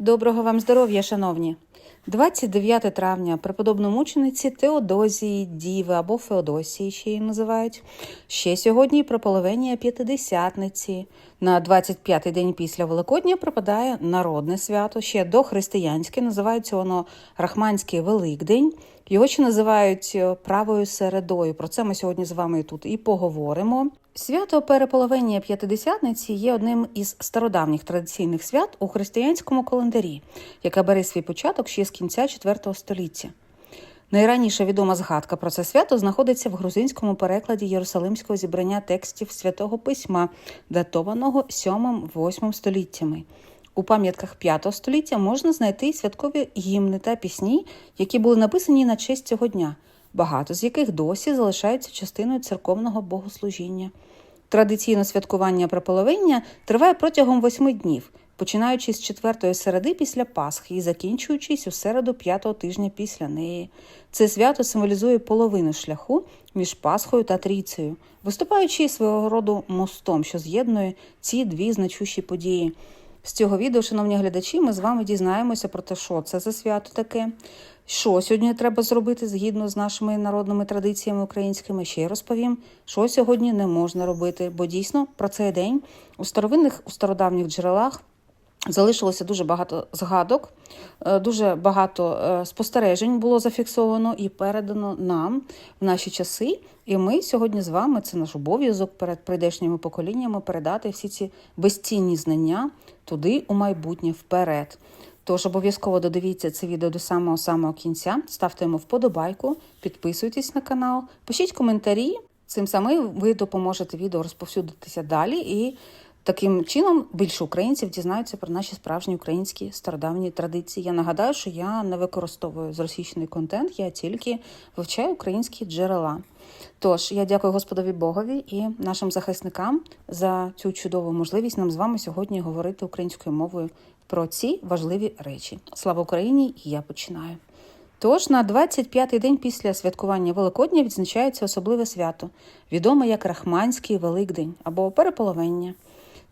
Доброго вам здоров'я, шановні! 29 травня преподобномучениці Теодозії, Діви або Феодосії, ще її називають. Ще сьогодні прополовення П'ятидесятниці. На 25-й день після Великодня припадає народне свято, ще дохристиянське, називається воно Рахманський Великдень. Його ще називають е, правою середою. Про це ми сьогодні з вами тут і поговоримо. Свято переполовення П'ятидесятниці є одним із стародавніх традиційних свят у християнському календарі, яке бере свій початок ще з кінця IV століття. Найраніша відома згадка про це свято знаходиться в грузинському перекладі Єрусалимського зібрання текстів святого письма, датованого 7-8 століттями. У пам'ятках V століття можна знайти святкові гімни та пісні, які були написані на честь цього дня, багато з яких досі залишаються частиною церковного богослужіння. Традиційно святкування приполовення триває протягом восьми днів, починаючи з четвертої середи після Пасхи і закінчуючись у середу п'ятого тижня після неї. Це свято символізує половину шляху між Пасхою та Трійцею, виступаючи свого роду мостом, що з'єднує ці дві значущі події. З цього відео, шановні глядачі, ми з вами дізнаємося про те, що це за свято таке, що сьогодні треба зробити згідно з нашими народними традиціями українськими. Ще й розповім, що сьогодні не можна робити, бо дійсно про цей день у старовинних у стародавніх джерелах. Залишилося дуже багато згадок, е, дуже багато е, спостережень було зафіксовано і передано нам в наші часи. І ми сьогодні з вами це наш обов'язок перед прийдешніми поколіннями передати всі ці безцінні знання туди у майбутнє вперед. Тож обов'язково додивіться це відео до самого самого кінця, ставте йому вподобайку, підписуйтесь на канал, пишіть коментарі. Цим самим ви допоможете відео розповсюдитися далі і Таким чином більше українців дізнаються про наші справжні українські стародавні традиції. Я нагадаю, що я не використовую зросійщений контент, я тільки вивчаю українські джерела. Тож я дякую Господові Богові і нашим захисникам за цю чудову можливість нам з вами сьогодні говорити українською мовою про ці важливі речі. Слава Україні! І я починаю. Тож на 25-й день після святкування Великодня відзначається особливе свято, відоме як Рахманський Великдень або переполовення.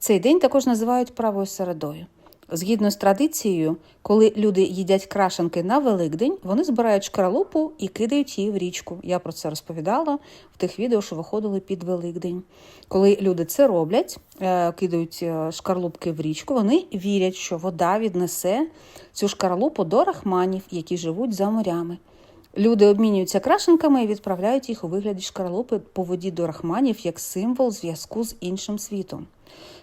Цей день також називають правою середою. Згідно з традицією, коли люди їдять крашенки на Великдень, вони збирають шкаралупу і кидають її в річку. Я про це розповідала в тих відео, що виходили під Великдень. Коли люди це роблять, е, кидають е, шкарлупки в річку, вони вірять, що вода віднесе цю шкарлупу до рахманів, які живуть за морями. Люди обмінюються крашенками і відправляють їх у вигляді шкарлупи по воді до рахманів як символ зв'язку з іншим світом.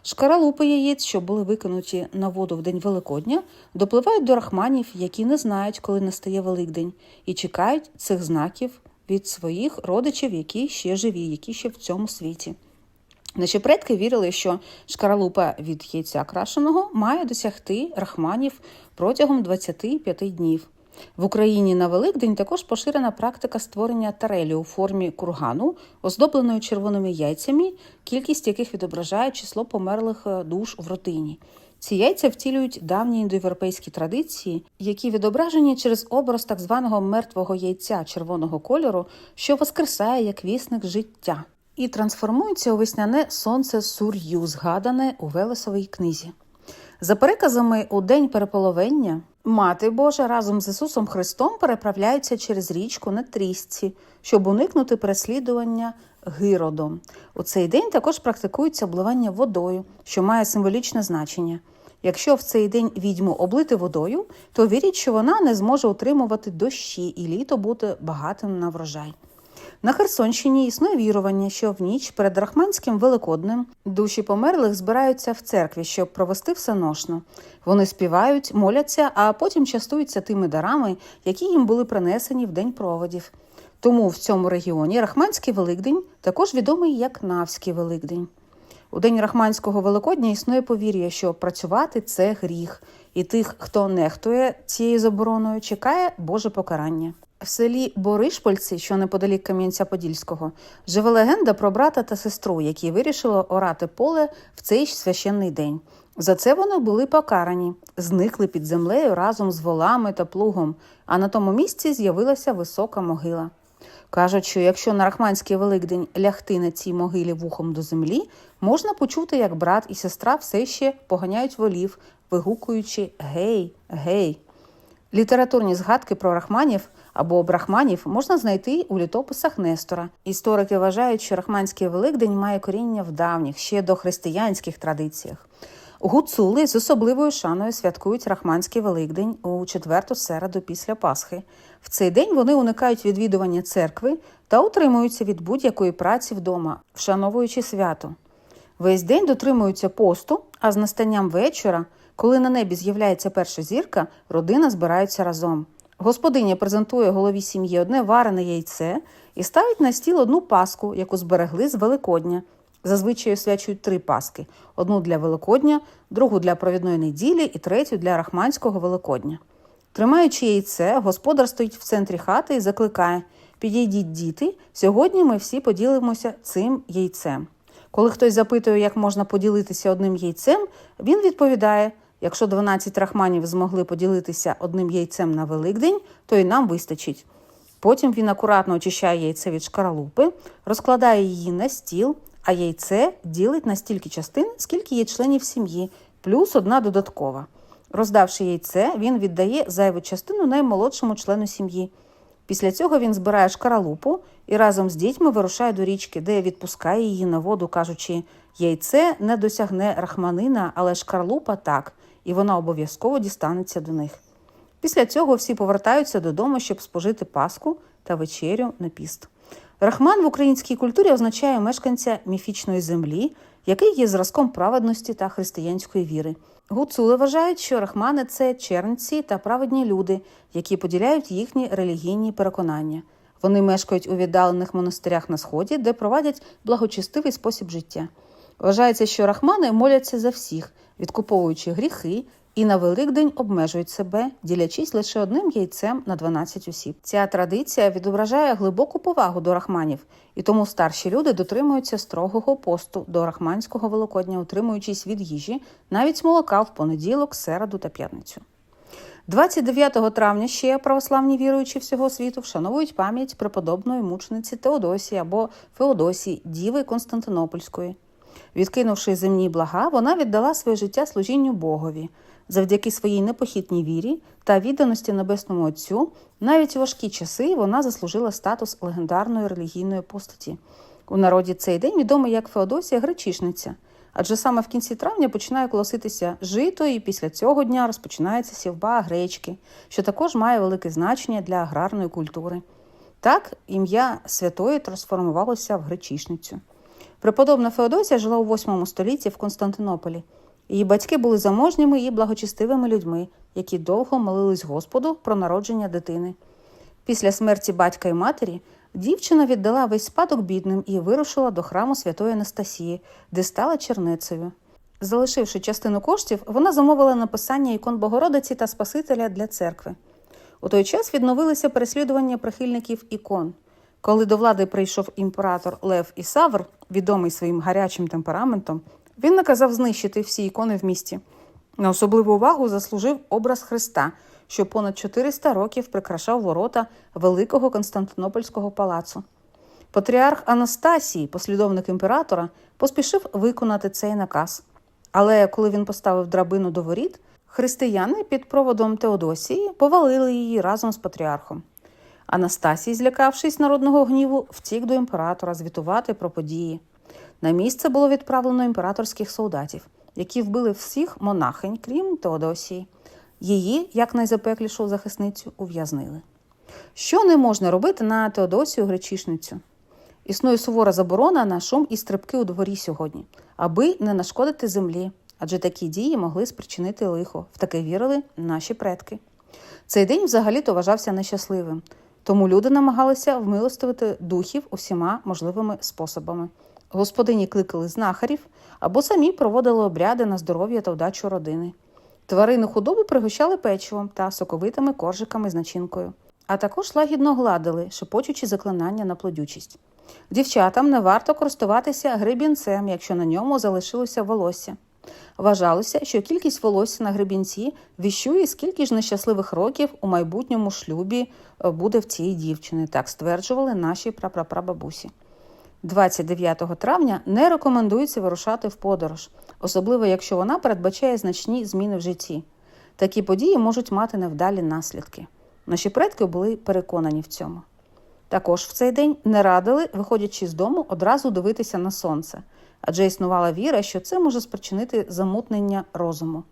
Шкаралупи яєць, що були викинуті на воду в день Великодня, допливають до рахманів, які не знають, коли настає Великдень, і чекають цих знаків від своїх родичів, які ще живі, які ще в цьому світі. Наші предки вірили, що шкаралупа від яйця крашеного має досягти рахманів протягом 25 днів. В Україні на Великдень також поширена практика створення тарелі у формі кургану, оздобленої червоними яйцями, кількість яких відображає число померлих е, душ в родині. Ці яйця втілюють давні індоєвропейські традиції, які відображені через образ так званого мертвого яйця червоного кольору, що воскресає як вісник життя, і трансформується у весняне сонце сур'ю, згадане у Велесовій книзі. За переказами у день переполовення Мати Божа разом з Ісусом Христом переправляються через річку на трісці, щоб уникнути переслідування гиродом. У цей день також практикується обливання водою, що має символічне значення. Якщо в цей день відьму облити водою, то вірять, що вона не зможе утримувати дощі і літо бути багатим на врожай. На Херсонщині існує вірування, що в ніч перед Рахманським Великоднем душі померлих збираються в церкві, щоб провести всеношно. Вони співають, моляться, а потім частуються тими дарами, які їм були принесені в день проводів. Тому в цьому регіоні Рахманський Великдень також відомий як Навський Великдень. У день Рахманського Великодня існує повір'я, що працювати це гріх, і тих, хто нехтує цією забороною, чекає Боже покарання. В селі Боришпольці, що неподалік Кам'янця-Подільського, живе легенда про брата та сестру, які вирішили орати поле в цей священний день. За це вони були покарані, зникли під землею разом з волами та плугом, а на тому місці з'явилася висока могила. Кажуть, що якщо на Рахманський Великдень лягти на цій могилі вухом до землі, можна почути, як брат і сестра все ще поганяють волів, вигукуючи Гей, гей. Літературні згадки про рахманів або брахманів можна знайти у літописах Нестора. Історики вважають, що Рахманський Великдень має коріння в давніх, ще дохристиянських традиціях. Гуцули з особливою шаною святкують Рахманський Великдень у четверту середу після Пасхи. В цей день вони уникають відвідування церкви та утримуються від будь-якої праці вдома, вшановуючи свято. Весь день дотримуються посту, а з настанням вечора, коли на небі з'являється перша зірка, родина збирається разом. Господиня презентує голові сім'ї одне варене яйце і ставить на стіл одну паску, яку зберегли з Великодня. Зазвичай освячують три паски: одну для Великодня, другу для провідної неділі і третю для Рахманського Великодня. Тримаючи яйце, господар стоїть в центрі хати і закликає: Підійдіть, діти, сьогодні ми всі поділимося цим яйцем. Коли хтось запитує, як можна поділитися одним яйцем, він відповідає: якщо 12 рахманів змогли поділитися одним яйцем на Великдень, то і нам вистачить. Потім він акуратно очищає яйце від шкаралупи, розкладає її на стіл, а яйце ділить на стільки частин, скільки є членів сім'ї, плюс одна додаткова. Роздавши яйце, він віддає зайву частину наймолодшому члену сім'ї. Після цього він збирає шкаралупу і разом з дітьми вирушає до річки, де відпускає її на воду, кажучи, яйце не досягне рахманина, але шкарлупа так, і вона обов'язково дістанеться до них. Після цього всі повертаються додому, щоб спожити паску та вечерю на піст. Рахман в українській культурі означає мешканця міфічної землі, який є зразком праведності та християнської віри. Гуцули вважають, що рахмани це чернці та праведні люди, які поділяють їхні релігійні переконання. Вони мешкають у віддалених монастирях на сході, де проводять благочестивий спосіб життя. Вважається, що рахмани моляться за всіх, відкуповуючи гріхи, і на Великдень обмежують себе, ділячись лише одним яйцем на 12 осіб. Ця традиція відображає глибоку повагу до рахманів, і тому старші люди дотримуються строгого посту до рахманського великодня, утримуючись від їжі, навіть молока в понеділок, середу та п'ятницю. 29 травня ще православні віруючі всього світу вшановують пам'ять преподобної мучениці Теодосії або Феодосії, діви Константинопольської. Відкинувши земні блага, вона віддала своє життя служінню Богові. Завдяки своїй непохитній вірі та відданості Небесному Отцю, навіть у важкі часи вона заслужила статус легендарної релігійної постаті. У народі цей день відомий як Феодосія Гречишниця, адже саме в кінці травня починає колоситися жито, і після цього дня розпочинається сівба гречки, що також має велике значення для аграрної культури. Так, ім'я святої трансформувалося в гречишницю. Преподобна Феодосія жила у 8 столітті в Константинополі. Її батьки були заможніми і благочестивими людьми, які довго молились Господу про народження дитини. Після смерті батька і матері дівчина віддала весь спадок бідним і вирушила до храму святої Анастасії, де стала черницею. Залишивши частину коштів, вона замовила написання ікон Богородиці та Спасителя для церкви. У той час відновилися переслідування прихильників ікон. Коли до влади прийшов імператор Лев Ісавр, відомий своїм гарячим темпераментом, він наказав знищити всі ікони в місті. На особливу увагу заслужив образ Христа, що понад 400 років прикрашав ворота великого Константинопольського палацу. Патріарх Анастасій, послідовник імператора, поспішив виконати цей наказ. Але коли він поставив драбину до воріт, християни під проводом Теодосії повалили її разом з патріархом. Анастасій, злякавшись народного гніву, втік до імператора звітувати про події. На місце було відправлено імператорських солдатів, які вбили всіх монахинь, крім Теодосії. Її, як найзапеклішу захисницю, ув'язнили. Що не можна робити на Теодосію Гречишницю? Існує сувора заборона на шум і стрибки у дворі сьогодні, аби не нашкодити землі, адже такі дії могли спричинити лихо. В таке вірили наші предки. Цей день взагалі-то вважався нещасливим, тому люди намагалися вмилостивити духів усіма можливими способами. Господині кликали знахарів або самі проводили обряди на здоров'я та вдачу родини. Тварину худобу пригощали печивом та соковитими коржиками з начинкою, а також лагідно гладили, шепочучи заклинання на плодючість. Дівчатам не варто користуватися гребінцем, якщо на ньому залишилося волосся. Вважалося, що кількість волосся на гребінці віщує, скільки ж нещасливих років у майбутньому шлюбі е, буде в цієї дівчини, так стверджували наші прапрапрабабусі. 29 травня не рекомендується вирушати в подорож, особливо якщо вона передбачає значні зміни в житті. Такі події можуть мати невдалі наслідки. Наші предки були переконані в цьому. Також в цей день не радили, виходячи з дому, одразу дивитися на сонце, адже існувала віра, що це може спричинити замутнення розуму.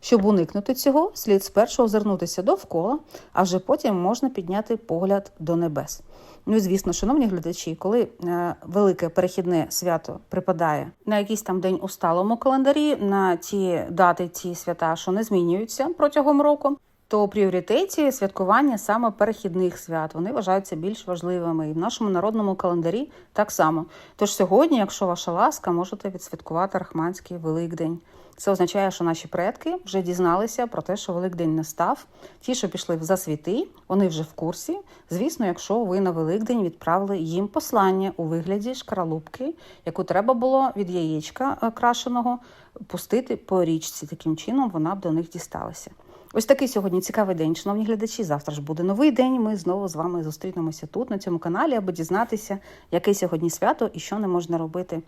Щоб уникнути цього, слід спершу озирнутися довкола, а вже потім можна підняти погляд до небес. Ну і звісно, шановні глядачі, коли е, велике перехідне свято припадає на якийсь там день у сталому календарі, на ті дати, ті свята, що не змінюються протягом року, то пріоритеті святкування саме перехідних свят вони вважаються більш важливими і в нашому народному календарі так само. Тож сьогодні, якщо ваша ласка, можете відсвяткувати Рахманський Великдень. Це означає, що наші предки вже дізналися про те, що Великдень настав. Ті, що пішли в засвіти, вони вже в курсі. Звісно, якщо ви на Великдень відправили їм послання у вигляді шкаралупки, яку треба було від яєчка е, крашеного пустити по річці. Таким чином вона б до них дісталася. Ось такий сьогодні цікавий день, шановні глядачі. Завтра ж буде новий день. Ми знову з вами зустрінемося тут, на цьому каналі, аби дізнатися, яке сьогодні свято і що не можна робити.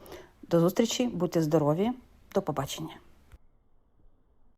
До зустрічі, будьте здорові, до побачення.